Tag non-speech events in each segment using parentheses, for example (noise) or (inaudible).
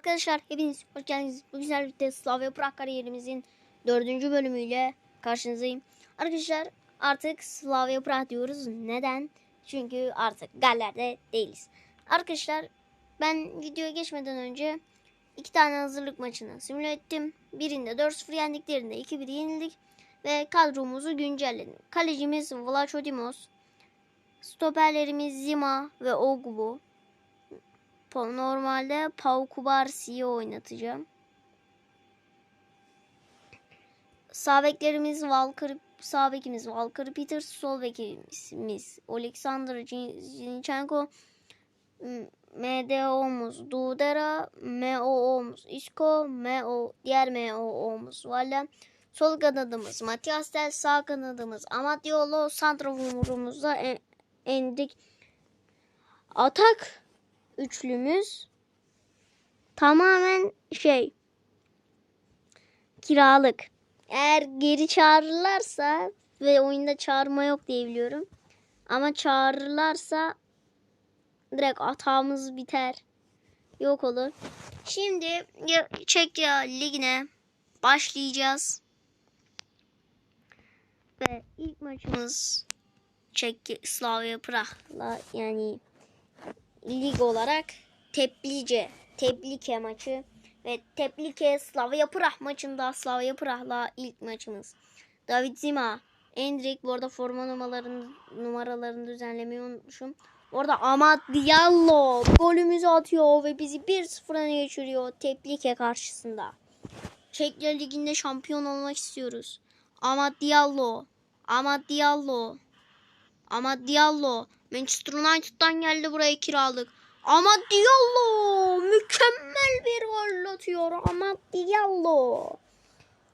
Arkadaşlar hepiniz hoş geldiniz. Bu güzel birlikte Slavia Prag kariyerimizin dördüncü bölümüyle karşınızdayım. Arkadaşlar artık Slavia Prag diyoruz. Neden? Çünkü artık Galler'de değiliz. Arkadaşlar ben videoya geçmeden önce iki tane hazırlık maçını simüle ettim. Birinde 4-0 yendik, diğerinde 2-1 yenildik. Ve kadromuzu güncelledim. Kalecimiz Vlachodimos. Stoperlerimiz Zima ve Ogbu. Normalde Pau Kubarsi'yi oynatacağım. Sağ beklerimiz Walker, sağ bekimiz Walker Peters, sol bekimiz Alexander Zin- Zinchenko, MDO'muz Dudera, MOO'muz Isco, MO, diğer MOO'muz Valle. Sol kanadımız Matias Del, sağ kanadımız Amadiolo, santraforumuzda en, Endik. Atak üçlümüz tamamen şey kiralık. Eğer geri çağırırlarsa ve oyunda çağırma yok diye biliyorum. Ama çağırırlarsa direkt atağımız biter. Yok olur. Şimdi ya- Çekya Ligi'ne başlayacağız. Ve ilk maçımız Çekya Slavia Prah'la yani lig olarak Teplice, Teplike maçı ve Teplike Slavia Prah maçında Slavia Prah'la ilk maçımız. David Zima, Endrik bu arada forma numaralarını, numaralarını düzenlemeyi unutmuşum. Orada Amad Diallo golümüzü atıyor ve bizi 1-0 öne geçiriyor Teplike karşısında. Çekya Ligi'nde şampiyon olmak istiyoruz. Amad Diallo, Amad Diallo, Amad Diallo Manchester United'dan geldi buraya kiralık. Ama Diallo mükemmel bir gol atıyor. Ama Diallo.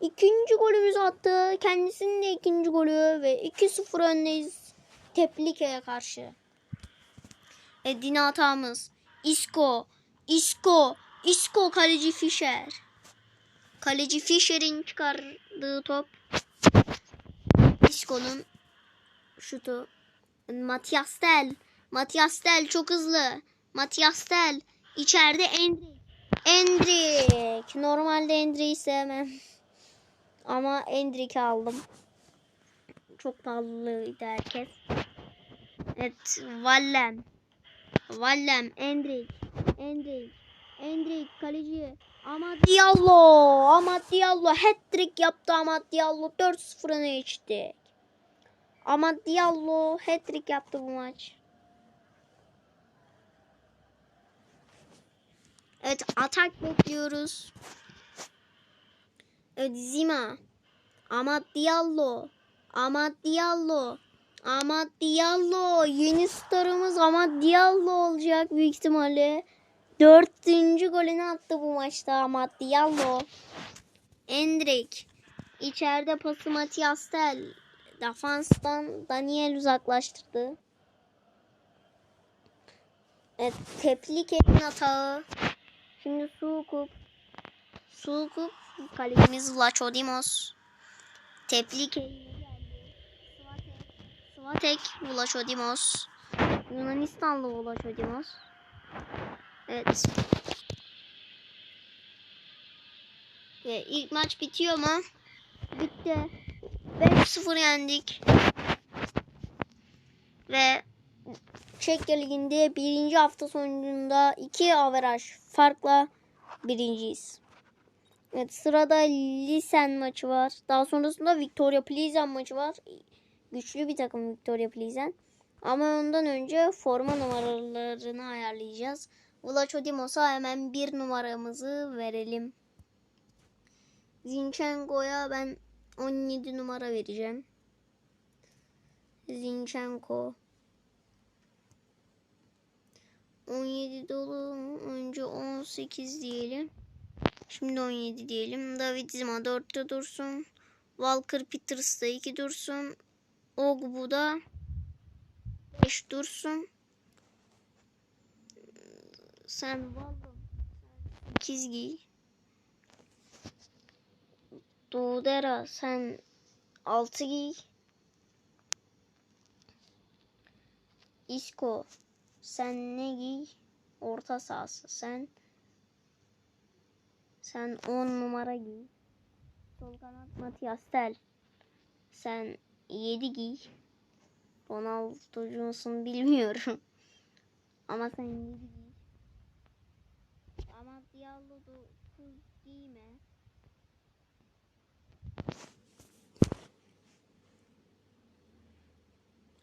İkinci golümüzü attı. Kendisinin de ikinci golü ve 2-0 öndeyiz Teplike'ye karşı. E Dina hatamız. Isco. Isco. Isco kaleci Fischer. Kaleci Fischer'in çıkardığı top. Isco'nun şutu. Matias Del. Matias Del çok hızlı. Matias Del. İçeride Endrik. Endrik. Normalde Endrik'i sevmem. (laughs) Ama Endrik'i aldım. Çok pahalıydı herkes. Evet. Vallem. Vallem. Endrik. Endrik. Endrik kaleci. Ama Diallo. Ama Diallo hat-trick yaptı ama Diallo 4-0 öne geçti. Ama Diallo hat-trick yaptı bu maç. Evet atak bekliyoruz. Evet Zima. Ama Diallo. Ama Diallo. Ama Diallo. Yeni starımız ama Diallo olacak büyük ihtimalle. Dördüncü golünü attı bu maçta ama Diallo. Endrik. İçeride pası Matias Tel. Defanstan Daniel uzaklaştırdı. Evet, Teplike'nin atağı. Şimdi Sukup. Sukup kalecimiz Vlachodimos. Teplike Svatek Vlachodimos. Yunanistanlı Vlachodimos. Evet. Ve ilk maç bitiyor mu? Bitti. 5-0 yendik. Ve Çekya Ligi'nde birinci hafta sonunda iki averaj farkla birinciyiz. Evet sırada Lisen maçı var. Daha sonrasında Victoria Plizen maçı var. Güçlü bir takım Victoria Plizen. Ama ondan önce forma numaralarını ayarlayacağız. Vlachodimos'a hemen bir numaramızı verelim. Zinchenko'ya ben 17 numara vereceğim. Zinchenko. 17 dolu. Önce 18 diyelim. Şimdi 17 diyelim. David Zima 4'te dursun. Walker Peters da 2 dursun. Ogbu da 5 dursun. Sen Valdon 8 giy. Doğudera sen 6 giy. Isco sen ne giy? Orta sahası sen Sen 10 numara giy. Sol kanat Matias Tel. Sen 7 giy. Ronaldo'cu musun bilmiyorum. (laughs) Ama sen 7 giy. Ama Diallo 9 giyme.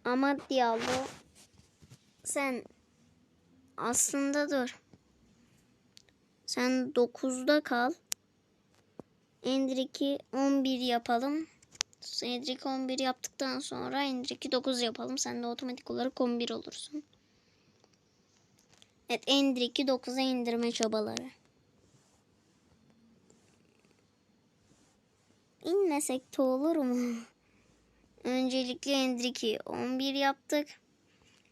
Ama Diallo sen aslında dur. Sen 9'da kal. Endrik'i 11 yapalım. Endrik 11 yaptıktan sonra Endrik'i 9 yapalım. Sen de otomatik olarak 11 olursun. Evet Endrik'i 9'a indirme çabaları. İnmesek de olur mu? Öncelikle Endrik'i 11 yaptık.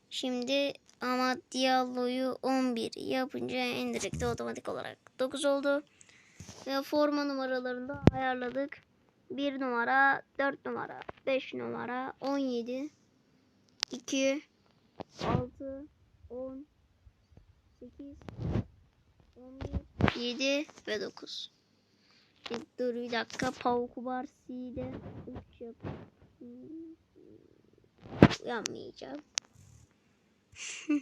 Şimdi ama Diallo'yu 11 yapınca Endrik de otomatik olarak 9 oldu. Ve forma numaralarını da ayarladık. 1 numara, 4 numara, 5 numara, 17, 2, 6, 10, 8, 11, 7 ve 9. Bir Dur bir dakika. Pau Barsi'de 3 yap. Yapmayacağım. (laughs)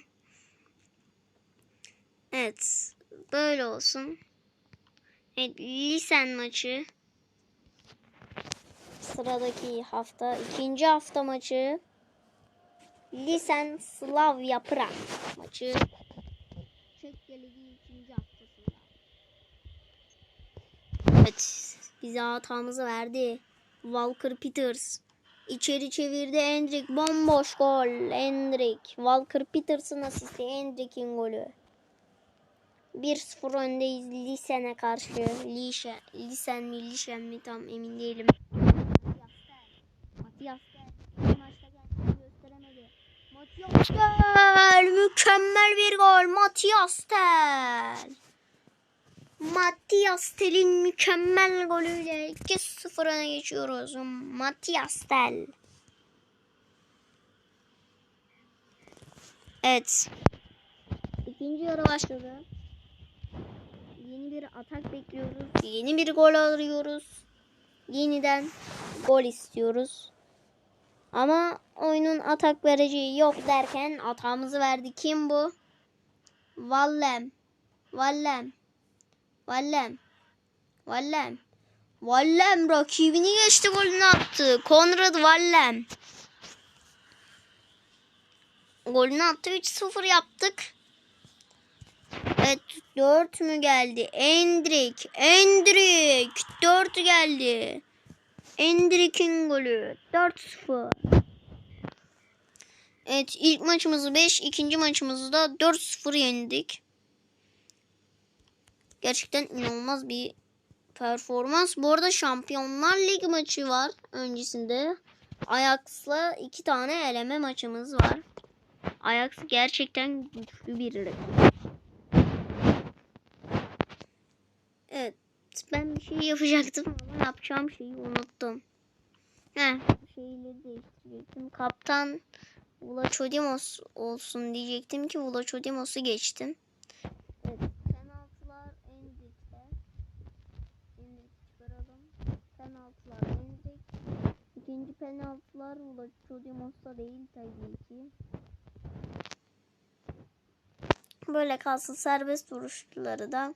evet. Böyle olsun. Evet. Lisen maçı. Sıradaki hafta. ikinci hafta maçı. Lisen Slavia Prag maçı. Çekya Ligi ikinci haftasında. Evet. Bize hatamızı verdi. Walker Peters. İçeri çevirdi Endrick. Bomboş gol. Endrick. Walker Peters'ın asisti. Endrick'in golü. 1-0 öndeyiz Lisen'e karşı. Lişen, Lisen mi Lişen mi tam emin değilim. Matias Tel. Mükemmel bir gol. Matias Tel. Matias Tel'in mükemmel golüyle 2-0 öne geçiyoruz. Matias Tel. Evet. İkinci yarı başladı. Yeni bir atak bekliyoruz. Yeni bir gol arıyoruz. Yeniden gol istiyoruz. Ama oyunun atak vereceği yok derken atağımızı verdi. Kim bu? Vallem. Vallem. Vallem. Vallem. Vallem rakibini geçti golünü attı. Konrad Vallem. Golünü attı. 3-0 yaptık. Evet 4 mü geldi? Endrik. Endrik. 4 geldi. Endrik'in golü. 4-0. Evet ilk maçımızı 5, ikinci maçımızı da 4-0 yendik. Gerçekten inanılmaz bir performans. Bu arada Şampiyonlar Ligi maçı var öncesinde. Ajax'la iki tane eleme maçımız var. Ajax gerçekten güçlü bir rakip. Evet. Ben bir şey yapacaktım ama yapacağım şeyi unuttum. Heh, şeyleri değiştirecektim. Kaptan Vlachodimos olsun diyecektim ki Vlachodimos'u geçtim. Evet. Penaltılar Endrik'te. Endrik çıkaralım. Penaltılar Endrik. İkinci penaltılar Vlachodimos'ta değil tabii ki. Böyle kalsın serbest vuruşları da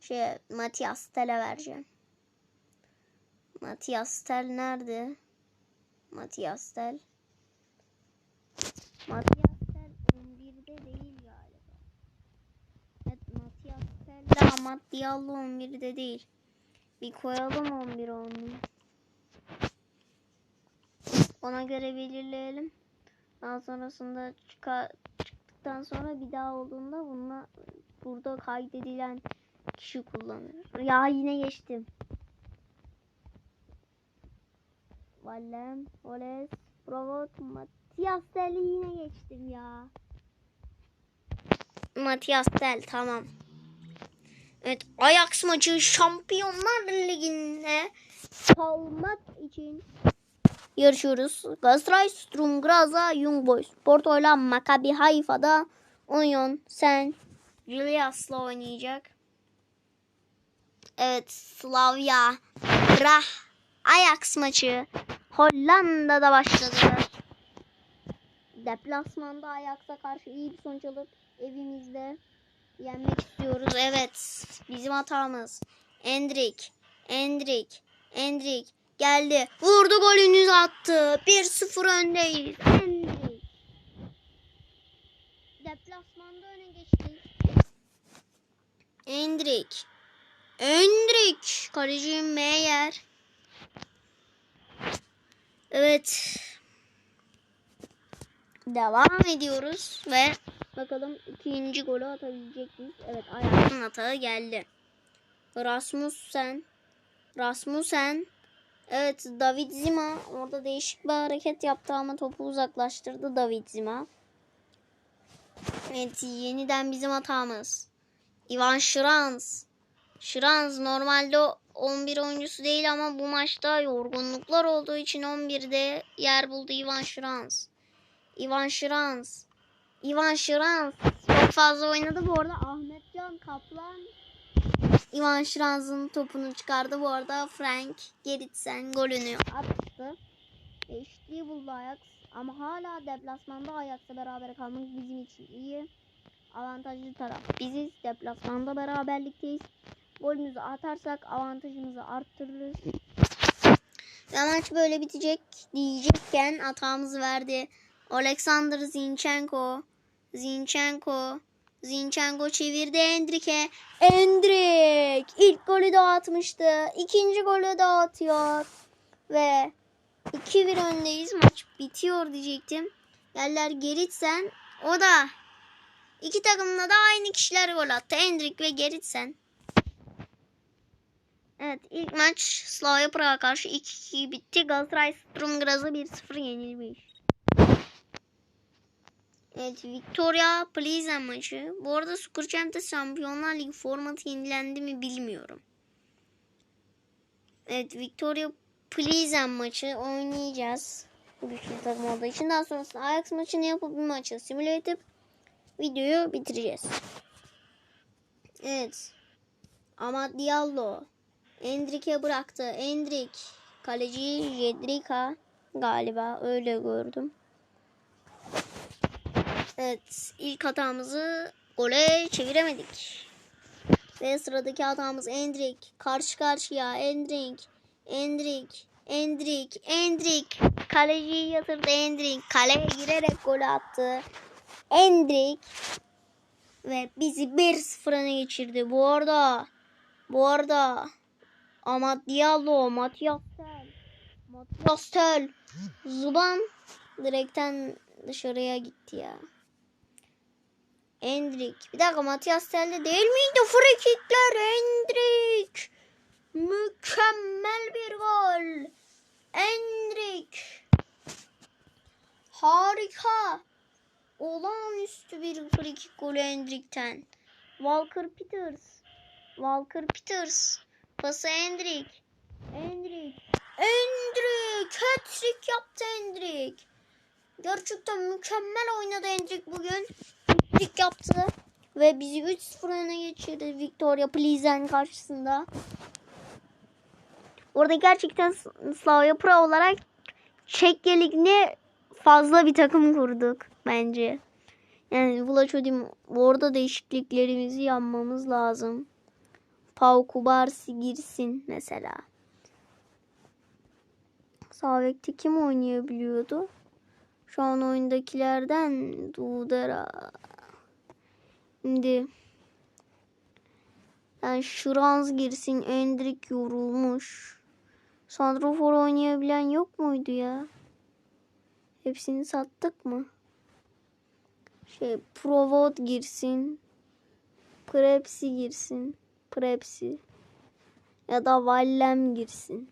şey Matias Tel'e vereceğim. Matias Tel nerede? Matias Tel. Matias Tel 11'de değil galiba. Evet Matias Tel de ama Diallo 11'de değil. Bir koyalım 11 onu. Ona göre belirleyelim. Daha sonrasında çıkar, çıktıktan sonra bir daha olduğunda bununla burada kaydedilen kişi kullanır. Ya yine geçtim. Valem, Oles, Provot, Matias Del'i yine geçtim ya. Matias Del tamam. Evet Ajax maçı Şampiyonlar Ligi'nde kalmak için yarışıyoruz. Galatasaray, Sturm Graz'a, Young Boys, Porto'yla Maccabi Haifa'da Union, Sen, Julius'la oynayacak. Evet Slavia Prah Ajax maçı Hollanda'da başladı. Deplasmanda Ajax'a karşı iyi bir sonuç alıp evimizde yenmek istiyoruz. Evet bizim hatamız. Endrik, Endrik, Endrik geldi. Vurdu golünü attı. 1-0 öndeyiz. Endrik. Deplasmanda öne geçtik. Endrik. Endrik. Kaleci Meyer. Evet. Devam ediyoruz ve bakalım ikinci golü atabilecek miyiz? Evet ayağının atağı geldi. Rasmussen. Rasmussen. Evet David Zima orada değişik bir hareket yaptı ama topu uzaklaştırdı David Zima. Evet yeniden bizim hatamız. Ivan Şırans. Şırans normalde 11 oyuncusu değil ama bu maçta yorgunluklar olduğu için 11'de yer buldu Ivan Şırans. Ivan Şırans. Ivan Şırans çok fazla oynadı bu arada. Ahmetcan Kaplan Ivan Şırans'ın topunu çıkardı. Bu arada Frank Geritsen golünü attı. Eşitliği buldu Ajax. Ama hala deplasmanda Ajax'la beraber kalmak bizim için iyi. Avantajlı taraf biziz. Deplasmanda beraberlikteyiz. Golümüzü atarsak avantajımızı arttırırız. Ve maç böyle bitecek diyecekken hatamızı verdi. Alexander Zinchenko. Zinchenko. Zinchenko çevirdi Endrik'e. Endrik ilk golü de atmıştı. İkinci golü de atıyor. Ve 2-1 öndeyiz. Maç bitiyor diyecektim. Yerler Geritsen. O da iki takımda da aynı kişiler gol attı. Endrik ve Geritsen. Evet ilk maç Slavia Prag'a karşı 2-2 bitti. Galatasaray Sturm Graz'a 1-0 yenilmiş. Evet Victoria Plizen maçı. Bu arada Superchamp'te Şampiyonlar Ligi formatı yenilendi mi bilmiyorum. Evet Victoria Plizen maçı oynayacağız. Güçlü takım olduğu için. Daha sonrasında Ajax maçını yapıp bir maçı simüle edip videoyu bitireceğiz. Evet. Ama Diallo Endrik'e bıraktı. Endrik kaleci Jedrika galiba öyle gördüm. Evet ilk hatamızı gole çeviremedik. Ve sıradaki hatamız Endrik. Karşı karşıya Endrik. Endrik. Endrik. Endrik. Kaleciyi yatırdı Endrik. Kaleye girerek gol attı. Endrik. Ve bizi 1-0 öne geçirdi. Bu arada bu arada ama Diallo, Matias Tel, Matias Tel, Zuban direkten dışarıya gitti ya. Endrik. Bir dakika Matias Tel'de değil miydi? Free kickler Endrik. Mükemmel bir gol. Endrik. Harika. Olağanüstü bir free kick golü Endrik'ten. Walker Peters. Walker Peters. Pası Endrik. Endrik. Endrik. Hat-trick yaptı Endrik. Gerçekten mükemmel oynadı Endrik bugün. Hat-trick yaptı. Ve bizi 3-0 öne geçirdi Victoria Plizen karşısında. Orada gerçekten Slavia Pro olarak Çekya Ligi'ne fazla bir takım kurduk bence. Yani Vlachodim orada değişikliklerimizi yapmamız lazım. Pau Kubarsi girsin mesela. Sağ kim oynayabiliyordu? Şu an oyundakilerden Dudera. Şimdi yani Şuranz girsin. Endrik yorulmuş. Santrofor oynayabilen yok muydu ya? Hepsini sattık mı? Şey Provod girsin. Prepsi girsin. Prepsi. Ya da Vallem girsin.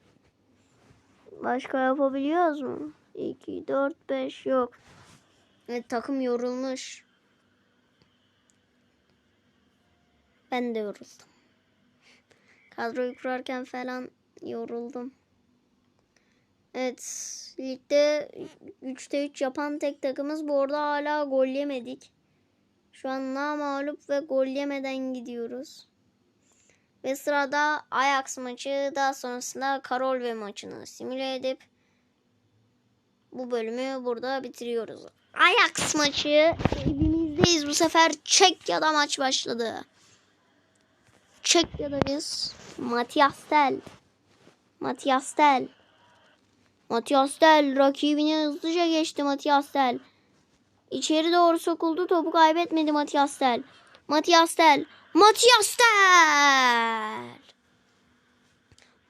Başka yapabiliyoruz mu? 2, 4, 5 yok. Evet takım yorulmuş. Ben de yoruldum. Kadroyu kurarken falan yoruldum. Evet ligde 3'te 3 yapan tek takımız. Bu arada hala gol yemedik. Şu an mağlup ve gol yemeden gidiyoruz. Ve sırada Ajax maçı daha sonrasında Karol ve maçını simüle edip bu bölümü burada bitiriyoruz. Ajax maçı evimizdeyiz bu sefer Çekya'da maç başladı. Çekya'dayız. Matias Tel. Matias Tel. Matias Tel rakibini hızlıca geçti Matias Tel. İçeri doğru sokuldu. Topu kaybetmedi Matias Tel. Matias Tel. Matias Tel.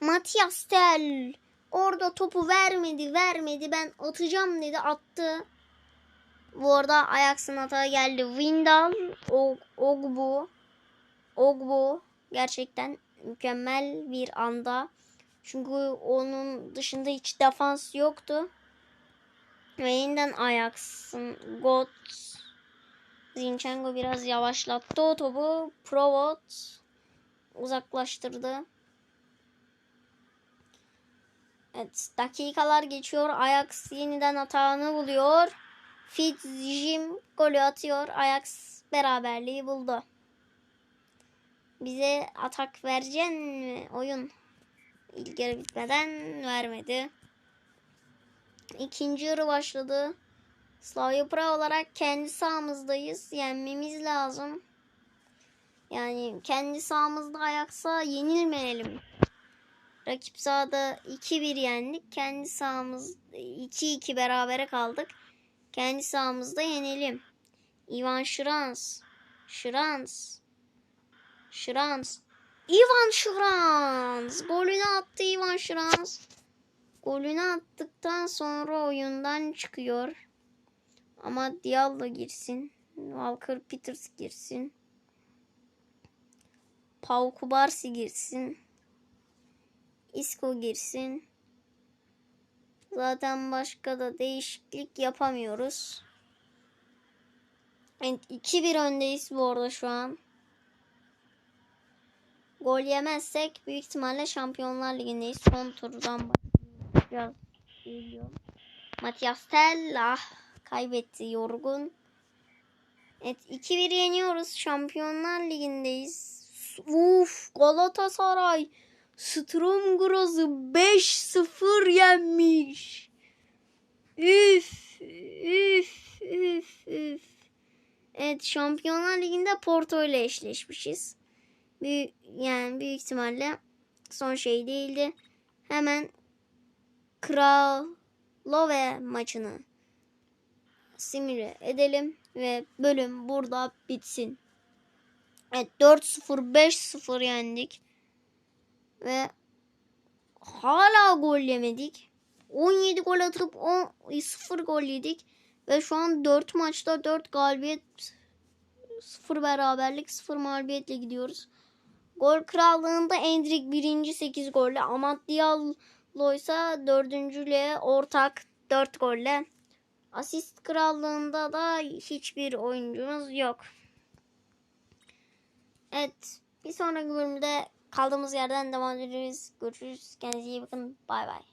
Matias Tel. Orada topu vermedi, vermedi. Ben atacağım dedi, attı. Bu arada Ajax'ın hata geldi. Windal, Og- Ogbu. Ogbu gerçekten mükemmel bir anda. Çünkü onun dışında hiç defans yoktu. Ve yeniden Ajax'ın God Zinchenko biraz yavaşlattı o topu. Provot uzaklaştırdı. Evet dakikalar geçiyor. Ajax yeniden hatanı buluyor. Fitzjim golü atıyor. Ajax beraberliği buldu. Bize atak vereceksin mi oyun? Yarı bitmeden vermedi. İkinci yarı başladı. Slavia Praha olarak kendi sahamızdayız. Yenmemiz lazım. Yani kendi sahamızda ayaksa yenilmeyelim. Rakip sahada 2-1 yendik. Kendi sahamız 2-2 berabere kaldık. Kendi sahamızda yenelim. Ivan Şırans. Şırans. Şırans. Ivan Şırans. Golünü attı Ivan Şırans. Golünü attıktan sonra oyundan çıkıyor. Ama Diallo girsin. Walker Peters girsin. Pau Kubarsi girsin. Isco girsin. Zaten başka da değişiklik yapamıyoruz. Evet, 2-1 öndeyiz bu arada şu an. Gol yemezsek büyük ihtimalle Şampiyonlar Ligi'ndeyiz. Son turdan başlayacağız. Matias Tel ah, kaybetti yorgun. Evet 2-1 yeniyoruz. Şampiyonlar Ligi'ndeyiz. Uf Galatasaray Strom Groz'u 5-0 yenmiş. Üf üf üf üf. Evet Şampiyonlar Ligi'nde Porto ile eşleşmişiz. Büyük, yani büyük ihtimalle son şey değildi. Hemen Kralove maçını simüle edelim ve bölüm burada bitsin. Evet 4-0 5-0 yendik. Ve hala gol yemedik. 17 gol atıp 10 0 gol yedik. Ve şu an 4 maçta 4 galibiyet 0 beraberlik 0 mağlubiyetle gidiyoruz. Gol krallığında Endrik birinci 8 golle. Amat Diallo ise dördüncüyle ortak 4 golle. Asist krallığında da hiçbir oyuncumuz yok. Evet. Bir sonraki bölümde kaldığımız yerden devam ederiz. Görüşürüz. Kendinize iyi bakın. Bay bay.